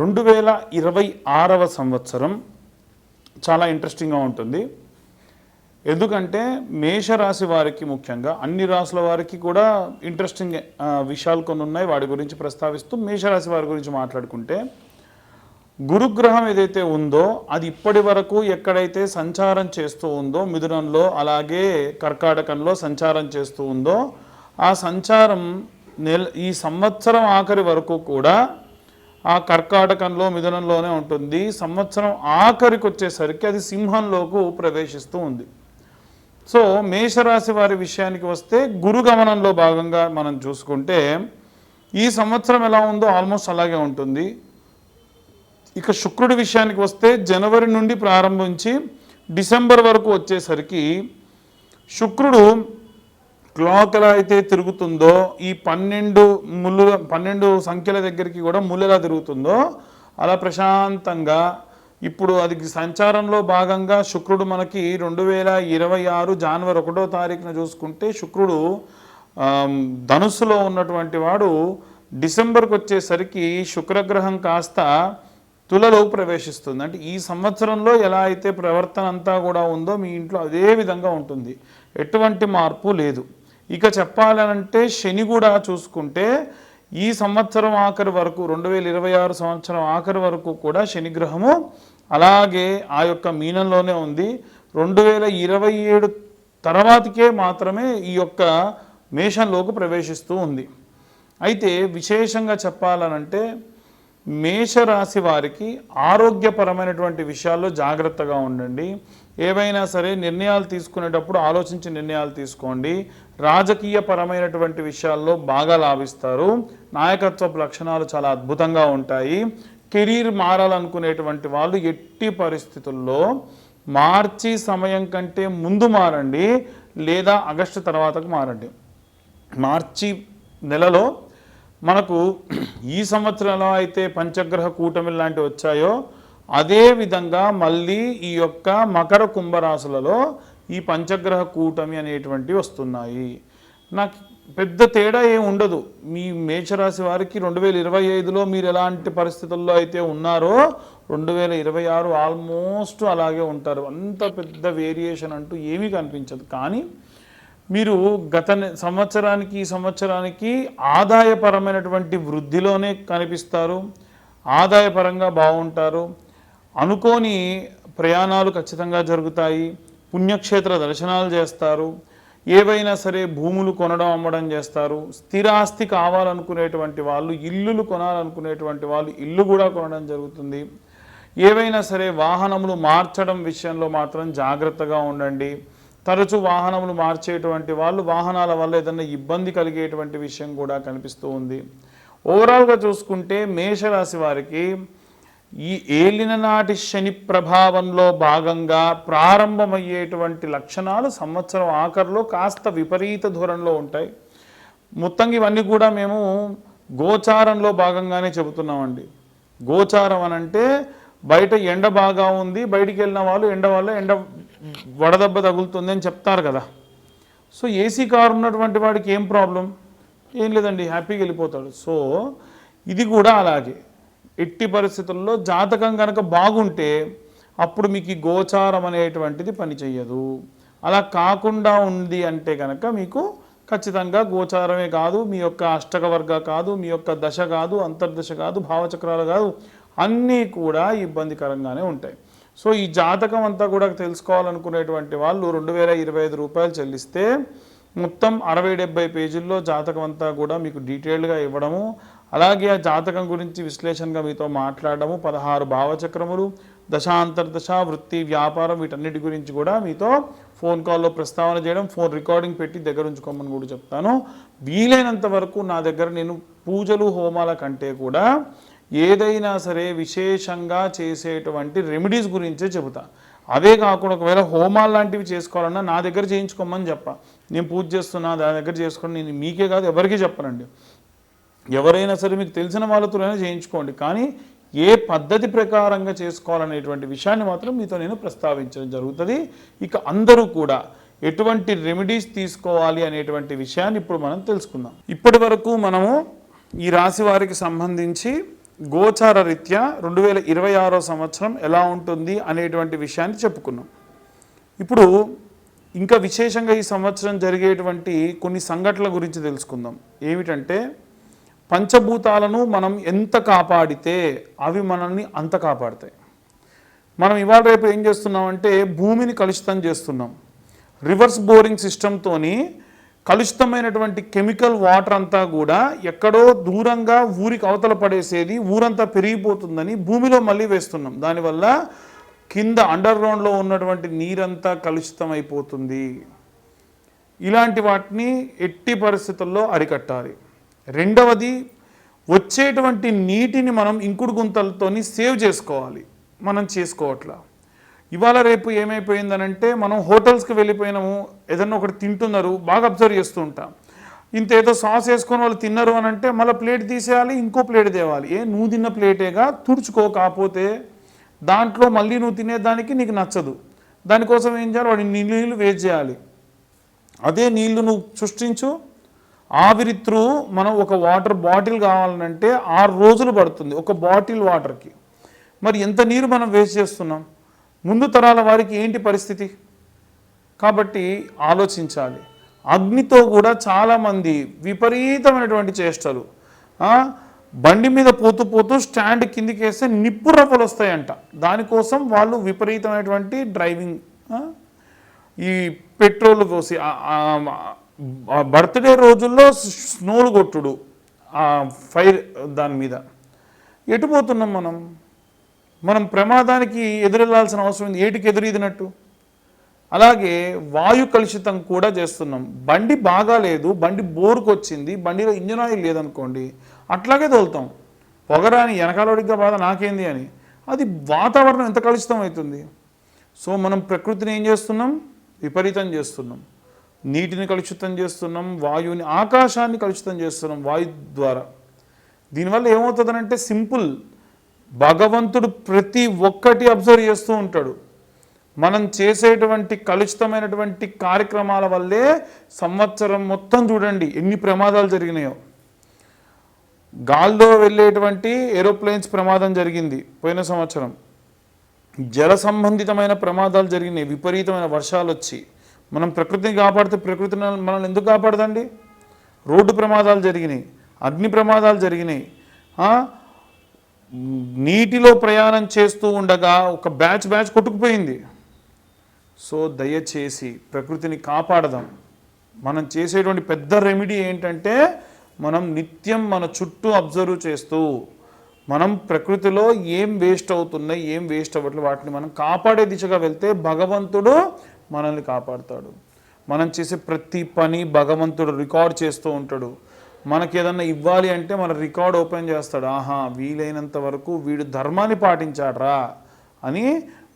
రెండు వేల ఇరవై ఆరవ సంవత్సరం చాలా ఇంట్రెస్టింగ్గా ఉంటుంది. ఎందుకంటే మేషరాశి వారికి ముఖ్యంగా అన్ని రాసుల వారికి కూడా ఇంట్రెస్టింగ్ విషయాలు కొన్ని ఉన్నాయి. వాటి గురించి ప్రస్తావిస్తూ మేషరాశి వారి గురించి మాట్లాడుకుంటే గురుగ్రహం ఏదైతే ఉందో అది ఇప్పటి వరకు ఎక్కడైతే సంచారం చేస్తూ ఉందో మిథునంలో అలాగే కర్కాటకంలో సంచారం చేస్తూ ఉందో ఆ సంచారం నెల ఈ సంవత్సరం ఆఖరి వరకు కూడా ఆ కర్కాటకంలో మిథునంలోనే ఉంటుంది. సంవత్సరం ఆఖరికి వచ్చేసరికి అది సింహంలోకి ప్రవేశిస్తూ ఉంది. సో మేషరాశి వారి విషయానికి వస్తే గురు గమనంలో భాగంగా మనం చూసుకుంటే ఈ సంవత్సరం ఎలా ఉందో ఆల్మోస్ట్ అలాగే ఉంటుంది. ఇక శుక్రుడి విషయానికి వస్తే జనవరి నుండి ప్రారంభించి డిసెంబర్ వరకు వచ్చేసరికి శుక్రుడు క్లాత్ ఎలా అయితే తిరుగుతుందో ఈ పన్నెండు ముళ్ళు పన్నెండు సంఖ్యల దగ్గరికి కూడా ముళ్ళు ఎలా తిరుగుతుందో అలా ప్రశాంతంగా ఇప్పుడు అది సంచారంలో భాగంగా శుక్రుడు మనకి రెండు వేల ఇరవై ఆరు జనవరి ఒకటో తారీఖున చూసుకుంటే శుక్రుడు ధనుస్సులో ఉన్నటువంటి వాడు డిసెంబర్కి వచ్చేసరికి శుక్రగ్రహం కాస్త తులలో ప్రవేశిస్తుంది. అంటే ఈ సంవత్సరంలో ఎలా అయితే ప్రవర్తన అంతా కూడా ఉందో మీ ఇంట్లో అదే విధంగా ఉంటుంది. ఎటువంటి మార్పు లేదు. ఇక చెప్పాలనంటే శని కూడా చూసుకుంటే ఈ సంవత్సరం ఆఖరి వరకు రెండు వేల ఇరవై ఆరు సంవత్సరం ఆఖరి వరకు కూడా శని గ్రహము అలాగే ఆ యొక్క మీనంలోనే ఉంది. రెండు వేల ఇరవై ఏడు తర్వాతకే మాత్రమే ఈ యొక్క మేషంలోకి ప్రవేశిస్తూ ఉంది. అయితే విశేషంగా చెప్పాలనంటే మేషరాశి వారికి ఆరోగ్యపరమైనటువంటి విషయాల్లో జాగ్రత్తగా ఉండండి. ఏవైనా సరే నిర్ణయాలు తీసుకునేటప్పుడు ఆలోచించి నిర్ణయాలు తీసుకోండి. రాజకీయ పరమైనటువంటి విషయాల్లో బాగా లాభిస్తారు. నాయకత్వపు లక్షణాలు చాలా అద్భుతంగా ఉంటాయి. కెరీర్ మారాలనుకునేటువంటి వాళ్ళు ఎట్టి పరిస్థితుల్లో మార్చి సమయం కంటే ముందు మారండి. లేదా ఆగస్టు తర్వాతకు మారండి. మార్చి నెలలో మనకు ఈ సంవత్సరంలో అయితే పంచగ్రహ కూటమి లాంటివి వచ్చాయో అదే విధంగా మళ్ళీ ఈ యొక్క మకర కుంభరాశులలో ఈ పంచగ్రహ కూటమి అనేటువంటివి వస్తున్నాయి. నాకు పెద్ద తేడా ఏమి ఉండదు. మీ మేషరాశి వారికి రెండు వేల ఇరవై ఐదులో మీరు ఎలాంటి పరిస్థితుల్లో అయితే ఉన్నారో రెండు వేల ఇరవై ఆరు ఆల్మోస్ట్ అలాగే ఉంటారు. అంత పెద్ద వేరియేషన్ అంటూ ఏమీ కనిపించదు. కానీ మీరు గత సంవత్సరానికి ఈ సంవత్సరానికి ఆదాయపరమైనటువంటి వృద్ధిలోనే కనిపిస్తారు. ఆదాయపరంగా బాగుంటారు. అనుకోని ప్రయాణాలు ఖచ్చితంగా జరుగుతాయి పుణ్యక్షేత్ర దర్శనాలు చేస్తారు ఏవైనా సరే భూములు కొనడం అమ్మడం చేస్తారు స్థిరాస్తి కావాలనుకునేటువంటి వాళ్ళు ఇల్లులు కొనాలనుకునేటువంటి వాళ్ళు ఇల్లు కూడా కొనడం జరుగుతుంది. ఏవైనా సరే వాహనములు మార్చడం విషయంలో మాత్రం జాగ్రత్తగా ఉండండి. తరచు వాహనములు మార్చేటువంటి వాళ్ళు వాహనాల వల్ల ఏదైనా ఇబ్బంది కలిగేటువంటి విషయం కూడా కనిపిస్తూ ఉంది. ఓవరాల్గా చూసుకుంటే మేషరాశి వారికి ఈ ఏలిన నాటి శని ప్రభావంలో భాగంగా ప్రారంభమయ్యేటువంటి లక్షణాలు సంవత్సరం ఆఖరిలో కాస్త విపరీత ధోరణిలో ఉంటాయి. మొత్తంగా ఇవన్నీ కూడా మేము గోచారంలో భాగంగానే చెబుతున్నామండి. గోచారం అని అంటే బయట ఎండ బాగా ఉంది బయటికి వెళ్ళిన వాళ్ళు ఎండ వల్ల ఎండ వడదెబ్బ తగులుతుంది అని చెప్తారు కదా. సో ఏసీ కారు ఉన్నటువంటి వాడికి ఏం ప్రాబ్లం? ఏం లేదండి హ్యాపీగా వెళ్ళిపోతాడు. సో ఇది కూడా అలాగే. ఎట్టి పరిస్థితుల్లో జాతకం కనుక బాగుంటే అప్పుడు మీకు ఈ గోచారం అనేటువంటిది పనిచేయదు అలా కాకుండా ఉంది అంటే కనుక మీకు ఖచ్చితంగా గోచారమే కాదు మీ యొక్క అష్టక వర్గ కాదు మీ యొక్క దశ కాదు అంతర్దశ కాదు భావచక్రాలు కాదు అన్నీ కూడా ఇబ్బందికరంగానే ఉంటాయి. సో ఈ జాతకం అంతా కూడా తెలుసుకోవాలనుకునేటువంటి వాళ్ళు రెండు వేల ఇరవై ఐదు రూపాయలు చెల్లిస్తే మొత్తం అరవై డెబ్బై పేజీల్లో జాతకం అంతా కూడా మీకు డీటెయిల్డ్గా ఇవ్వడము అలాగే ఆ జాతకం గురించి విశ్లేషణగా మీతో మాట్లాడము. పదహారు భావచక్రములు దశాంతర్దశ వృత్తి వ్యాపారం వీటన్నిటి గురించి కూడా మీతో ఫోన్ కాల్లో ప్రస్తావన చేయడం ఫోన్ రికార్డింగ్ పెట్టి దగ్గర ఉంచుకోమని కూడా చెప్తాను. వీలైనంత వరకు నా దగ్గర నేను పూజలు హోమాల కంటే కూడా ఏదైనా సరే విశేషంగా చేసేటువంటి రెమెడీస్ గురించే చెబుతా. అదే కాకుండా ఒకవేళ హోమాలు లాంటివి చేసుకోవాలన్నా నా దగ్గర చేయించుకోమని చెప్ప. నేను పూజ చేస్తున్నా దాని దగ్గర చేసుకోండి నేను మీకే కాదు ఎవరికీ చెప్పనండి. ఎవరైనా సరే మీకు తెలిసిన వాళ్ళతోనైనా చేయించుకోండి. కానీ ఏ పద్ధతి ప్రకారంగా చేసుకోవాలనేటువంటి విషయాన్ని మాత్రం మీతో నేను ప్రస్తావించడం జరుగుతుంది. ఇక అందరూ కూడా ఎటువంటి రెమెడీస్ తీసుకోవాలి అనేటువంటి విషయాన్ని ఇప్పుడు మనం తెలుసుకుందాం. ఇప్పటి వరకు మనము ఈ రాశి వారికి సంబంధించి గోచార రీత్యా రెండు వేల ఇరవై ఆరో సంవత్సరం ఎలా ఉంటుంది అనేటువంటి విషయాన్ని చెప్పుకున్నాం. ఇప్పుడు ఇంకా విశేషంగా ఈ సంవత్సరం జరిగేటువంటి కొన్ని సంఘటనల గురించి తెలుసుకుందాం. ఏమిటంటే పంచభూతాలను మనం ఎంత కాపాడితే అవి మనల్ని అంత కాపాడతాయి. మనం ఇవాళ రేపు ఏం చేస్తున్నామంటే భూమిని కలుషితం చేస్తున్నాం. రివర్స్ బోరింగ్ సిస్టంతోని కలుషితమైనటువంటి కెమికల్ వాటర్ అంతా కూడా ఎక్కడో దూరంగా ఊరికి అవతల పడేసేది ఊరంతా పెరిగిపోతుందని భూమిలో మళ్ళీ వేస్తున్నాం. దానివల్ల కింద అండర్ గ్రౌండ్లో ఉన్నటువంటి నీరంతా కలుషితం అయిపోతుంది ఇలాంటి వాటిని ఎట్టి పరిస్థితుల్లో అరికట్టాలి. రెండవది వచ్చేటువంటి నీటిని మనం ఇంకుడు గుంతలతోని సేవ్ చేసుకోవాలి. మనం చేసుకోవట్లా. ఇవాళ రేపు ఏమైపోయిందనంటే మనం హోటల్స్కి వెళ్ళిపోయినాము ఏదన్నా ఒకటి తింటున్నారు బాగా అబ్జర్వ్ చేస్తూ ఉంటాం. ఇంత ఏదో సాస్ వేసుకొని వాళ్ళు తిన్నారు అని అంటే మళ్ళీ ప్లేట్ తీసేయాలి ఇంకో ప్లేట్ తేవాలి. ఏ నువ్వు తిన్న ప్లేటేగా తుడుచుకో కాకపోతే దాంట్లో మళ్ళీ నువ్వు తినేదానికి నీకు నచ్చదు. దానికోసం ఏం చేయాలి? వాడి నీళ్ళు వేస్ట్ చేయాలి. అదే నీళ్ళు నువ్వు సృష్టించు ఆవిరి త్రూ మనం ఒక వాటర్ బాటిల్ కావాలంటే ఆరు రోజులు పడుతుంది ఒక బాటిల్ వాటర్కి. మరి ఎంత నీరు మనం వేస్ట్ చేస్తున్నాం? ముందు తరాల వారికి ఏంటి పరిస్థితి? కాబట్టి ఆలోచించాలి. అగ్నితో కూడా చాలామంది విపరీతమైనటువంటి చేష్టలు. బండి మీద పోతూ పోతూ స్టాండ్ కిందికి వేస్తే నిప్పు రవ్వలు వస్తాయంట. దానికోసం వాళ్ళు విపరీతమైనటువంటి డ్రైవింగ్ ఈ పెట్రోల్ పోసి బర్త్డే రోజుల్లో స్నోలు కొట్టుడు ఆ ఫైర్ దాని మీద. ఎటు పోతున్నాం మనం? మనం ప్రమాదానికి ఎదురెళ్ళాల్సిన అవసరం ఉంది ఏటికి ఎదురీదినట్టు? అలాగే వాయు కలుషితం కూడా చేస్తున్నాం. బండి బాగాలేదు బండి బోరుకు వచ్చింది బండిలో ఇంజిన్ ఆయిల్ లేదనుకోండి అట్లాగే తోలుతాం. పొగరాని వెనకాలడిగ్గా బాధ నాకేంది అని. అది వాతావరణం ఎంత కలుషితం అవుతుంది? సో మనం ప్రకృతిని ఏం చేస్తున్నాం? విపరీతం చేస్తున్నాం. నీటిని కలుషితం చేస్తున్నాం వాయువుని ఆకాశాన్ని కలుషితం చేస్తున్నాం వాయు ద్వారా. దీనివల్ల ఏమవుతుందనంటే సింపుల్. భగవంతుడు ప్రతి ఒక్కటి అబ్జర్వ్ చేస్తూ ఉంటాడు. మనం చేసేటువంటి కలుషితమైనటువంటి కార్యక్రమాల వల్లే సంవత్సరం మొత్తం చూడండి ఎన్ని ప్రమాదాలు జరిగినాయో. గాల్లో వెళ్ళేటువంటి ఏరోప్లేన్స్ ప్రమాదం జరిగింది పోయిన సంవత్సరం. జల సంబంధితమైన ప్రమాదాలు జరిగినాయి విపరీతమైన వర్షాలు వచ్చి. మనం ప్రకృతిని కాపాడితే ప్రకృతి మనల్ని ఎందుకు కాపాడదండి? రోడ్డు ప్రమాదాలు జరిగినాయి అగ్ని ప్రమాదాలు జరిగినాయి. నీటిలో ప్రయాణం చేస్తూ ఉండగా ఒక బ్యాచ్ బ్యాచ్ కొట్టుకుపోయింది. సో దయచేసి ప్రకృతిని కాపాడదాం. మనం చేసేటువంటి పెద్ద రెమెడీ ఏంటంటే మనం నిత్యం మన చుట్టూ అబ్జర్వ్ చేస్తూ మనం ప్రకృతిలో ఏం వేస్ట్ అవుతున్నాయి ఏం వేస్ట్ అవ్వట్లేదు వాటిని మనం కాపాడే దిశగా వెళ్తే భగవంతుడు మనల్ని కాపాడుతాడు. మనం చేసే ప్రతి పని భగవంతుడు రికార్డ్ చేస్తూ ఉంటాడు. మనకి ఏదన్నా ఇవ్వాలి అంటే మన రికార్డ్ ఓపెన్ చేస్తాడు. ఆహా వీలైనంత వరకు వీడు ధర్మాన్ని పాటించాడరా అని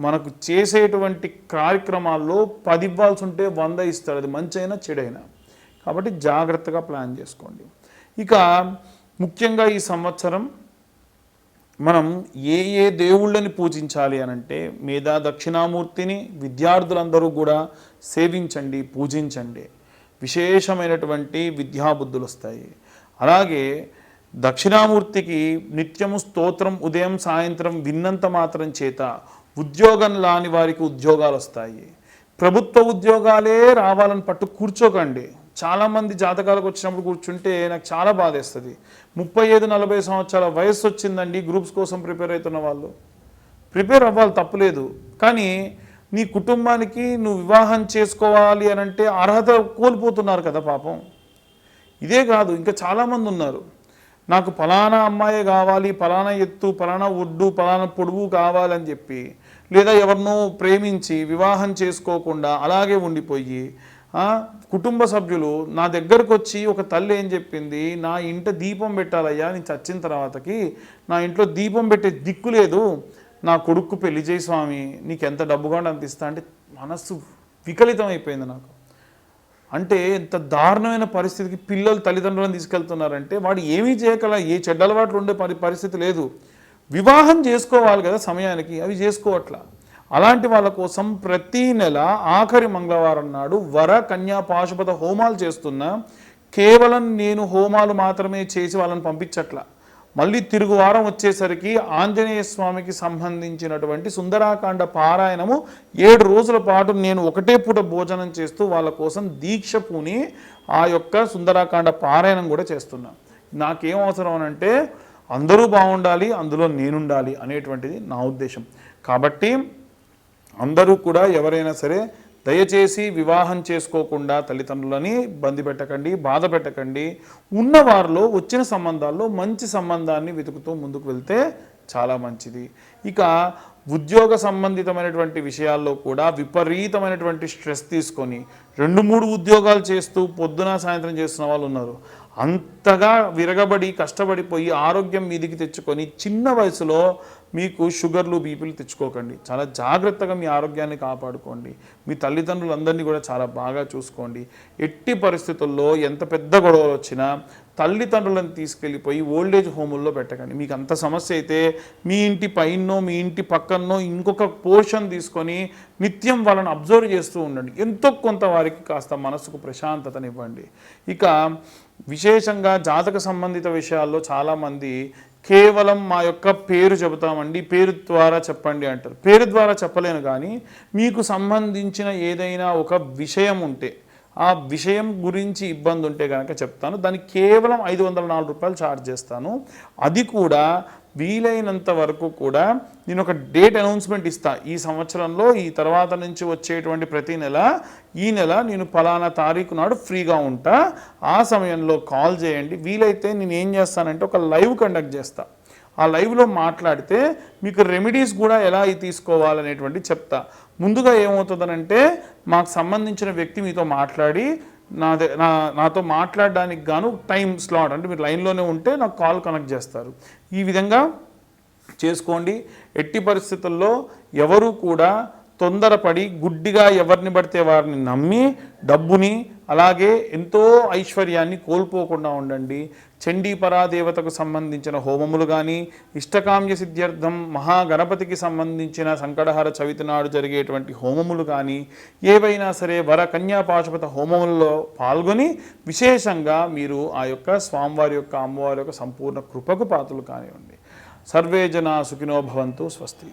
మనకు చేసేటువంటి కార్యక్రమాల్లో పది ఇవ్వాల్సి ఉంటే వంద ఇస్తాడు. అది మంచి అయినా చెడైనా. కాబట్టి జాగ్రత్తగా ప్లాన్ చేసుకోండి. ఇక ముఖ్యంగా ఈ సంవత్సరం మనం ఏ ఏ దేవుళ్ళని పూజించాలి అని అంటే మేధా దక్షిణామూర్తిని విద్యార్థులందరూ కూడా సేవించండి పూజించండి. విశేషమైనటువంటి విద్యాబుద్ధులు వస్తాయి. అలాగే దక్షిణామూర్తికి నిత్యము స్తోత్రం ఉదయం సాయంత్రం విన్నంత మాత్రం చేత ఉద్యోగం లాని వారికి ఉద్యోగాలు వస్తాయి. ప్రభుత్వ ఉద్యోగాలే రావాలని పట్టు కూర్చోకండి. చాలామంది జాతకాలకు వచ్చినప్పుడు కూర్చుంటే నాకు చాలా బాధేస్తుంది. ముప్పై ఐదు నలభై సంవత్సరాల వయస్సు వచ్చిందండి గ్రూప్స్ కోసం ప్రిపేర్ అవుతున్న వాళ్ళు. ప్రిపేర్ అవ్వాలి తప్పులేదు. కానీ నీ కుటుంబానికి నువ్వు వివాహం చేసుకోవాలి అని అంటే అర్హత కోల్పోతున్నారు కదా పాపం. ఇదే కాదు ఇంకా చాలామంది ఉన్నారు. నాకు ఫలానా అమ్మాయి కావాలి ఫలానా ఎత్తు ఫలానా ఒడ్డు ఫలానా పొడువు కావాలని చెప్పి లేదా ఎవరినో ప్రేమించి వివాహం చేసుకోకుండా అలాగే ఉండిపోయి కుటుంబ సభ్యులు నా దగ్గరకు వచ్చి ఒక తల్లి ఏం చెప్పింది? నా ఇంట దీపం పెట్టాలయ్యా నేను చచ్చిన తర్వాతకి నా ఇంట్లో దీపం పెట్టే దిక్కు లేదు. నా కొడుకు పెళ్ళి చేయి స్వామి. నీకు ఎంత డబ్బు కావాలంటే అంత ఇస్తా అంటే మనస్సు వికలితం అయిపోయింది నాకు. అంటే ఎంత దారుణమైన పరిస్థితికి పిల్లలు తల్లిదండ్రులను తీసుకెళ్తున్నారంటే వాడు ఏమీ చేయగల ఏ చెడ్డలవాట్లు ఉండే పరి పరిస్థితి లేదు. వివాహం చేసుకోవాలి కదా సమయానికి అవి చేసుకోవట్లా. అలాంటి వాళ్ళ కోసం ప్రతి నెల ఆఖరి మంగళవారం నాడు వర కన్యా పాశుపత హోమాలు చేస్తున్నా కేవలం నేను హోమాలు మాత్రమే చేసి వాళ్ళని పంపించట్లా. మళ్ళీ తిరుగు వారం వచ్చేసరికి ఆంజనేయ స్వామికి సంబంధించినటువంటి సుందరాకాండ పారాయణము ఏడు రోజుల పాటు నేను ఒకటే పూట భోజనం చేస్తూ వాళ్ళ కోసం దీక్ష పూని ఆ యొక్క సుందరాకాండ పారాయణం కూడా చేస్తున్నా. నాకేం అవసరం అంటే అందరూ బాగుండాలి అందులో నేనుండాలి అనేటువంటిది నా ఉద్దేశం. కాబట్టి అందరూ కూడా ఎవరైనా సరే దయచేసి వివాహం చేసుకోకుండా తల్లిదండ్రులని ఇబ్బంది పెట్టకండి బాధ పెట్టకండి. ఉన్నవారిలో వచ్చిన సంబంధాల్లో మంచి సంబంధాన్ని వెతుకుతూ ముందుకు వెళ్తే చాలా మంచిది. ఇక ఉద్యోగ సంబంధితమైనటువంటి విషయాల్లో కూడా విపరీతమైనటువంటి స్ట్రెస్ తీసుకొని రెండు మూడు ఉద్యోగాలు చేస్తూ పొద్దున సాయంత్రం చేస్తున్న వాళ్ళు ఉన్నారు. అంతగా విరగబడి కష్టపడిపోయి ఆరోగ్యం మీదికి తెచ్చుకొని చిన్న వయసులో మీకు షుగర్లు బీపీలు తెచ్చుకోకండి. చాలా జాగ్రత్తగా మీ ఆరోగ్యాన్ని కాపాడుకోండి. మీ తల్లిదండ్రులందరినీ కూడా చాలా బాగా చూసుకోండి. ఎట్టి పరిస్థితుల్లో ఎంత పెద్ద గొడవలు వచ్చినా తల్లిదండ్రులను తీసుకెళ్ళిపోయి ఓల్డేజ్ హోముల్లో పెట్టకండి. మీకు అంత సమస్య అయితే మీ ఇంటి పైనో మీ ఇంటి పక్కనో ఇంకొక పోర్షన్ తీసుకొని నిత్యం వాళ్ళని అబ్జర్వ్ చేస్తూ ఉండండి. ఎంతో కొంత వారికి కాస్త మనసుకు ప్రశాంతతనివ్వండి. ఇక విశేషంగా జాతక సంబంధిత విషయాల్లో చాలామంది కేవలం మా యొక్క పేరు చెబుతామండి పేరు ద్వారా చెప్పండి అంటారు. పేరు ద్వారా చెప్పలేను కానీ మీకు సంబంధించిన ఏదైనా ఒక విషయం ఉంటే ఆ విషయం గురించి ఇబ్బంది ఉంటే కనుక చెప్తాను. దానికి కేవలం ఐదు వందల నాలుగు రూపాయలు ఛార్జ్ చేస్తాను. అది కూడా వీలైనంత వరకు కూడా నేను ఒక డేట్ అనౌన్స్మెంట్ ఇస్తా. ఈ సంవత్సరంలో ఈ తర్వాత నుంచి వచ్చేటువంటి ప్రతి నెల ఈ నెల నేను ఫలానా తారీఖు నాడు ఫ్రీగా ఉంటా. ఆ సమయంలో కాల్ చేయండి. వీలైతే నేను ఏం చేస్తానంటే ఒక లైవ్ కండక్ట్ చేస్తా. ఆ లైవ్లో మాట్లాడితే మీకు రెమెడీస్ కూడా ఎలా తీసుకోవాలనేటువంటి చెప్తా. ముందుగా ఏమవుతుందనంటే మాకు సంబంధించిన వ్యక్తి మీతో మాట్లాడి నా నా నాతో మాట్లాడడానికి గాను టైం స్లాట్ అంటే మీరు లైన్లోనే ఉంటే నాకు కాల్ కనెక్ట్ చేస్తారు. ఈ విధంగా చేసుకోండి. ఎట్టి పరిస్థితుల్లో ఎవరు కూడా తొందరపడి గుడ్డిగా ఎవరిని పడితే వారిని నమ్మి డబ్బుని అలాగే ఎంతో ఐశ్వర్యాన్ని కోల్పోకుండా ఉండండి. చండీ పరాదేవతకు సంబంధించిన హోమములు కానీ ఇష్టకామ్య సిద్ధ్యర్థం మహాగణపతికి సంబంధించిన సంకటహర చవితి నాడు జరిగేటువంటి హోమములు కానీ ఏవైనా సరే వర కన్యా పాశుపత హోమములలో పాల్గొని విశేషంగా మీరు ఆ యొక్క స్వామివారి యొక్క అమ్మవారి యొక్క సంపూర్ణ కృపకు పాత్రలు కానివ్వండి. సర్వే జనా సుఖినో భవంతు స్వస్తి.